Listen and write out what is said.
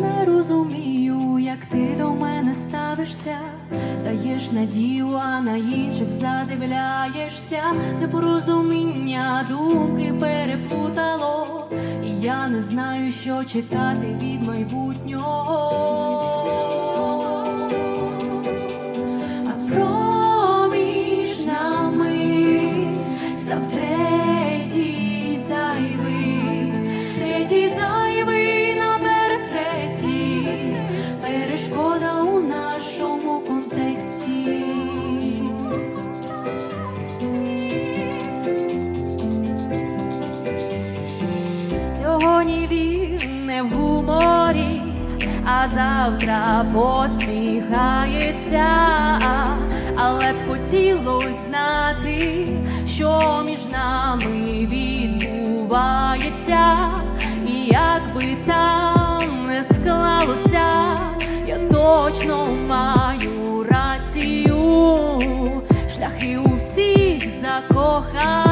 Не розумію, як ти до мене ставишся, даєш надію, а на інших задивляєшся, непорозуміння думки переплутало, і я не знаю, що чекати від майбутнього. Третій зайвий на перехресті, перешкода у нашому контексті. Сьогодні він не в гуморі, а завтра посміхається, але б хотілось знати, що між нами відбувається, acoja.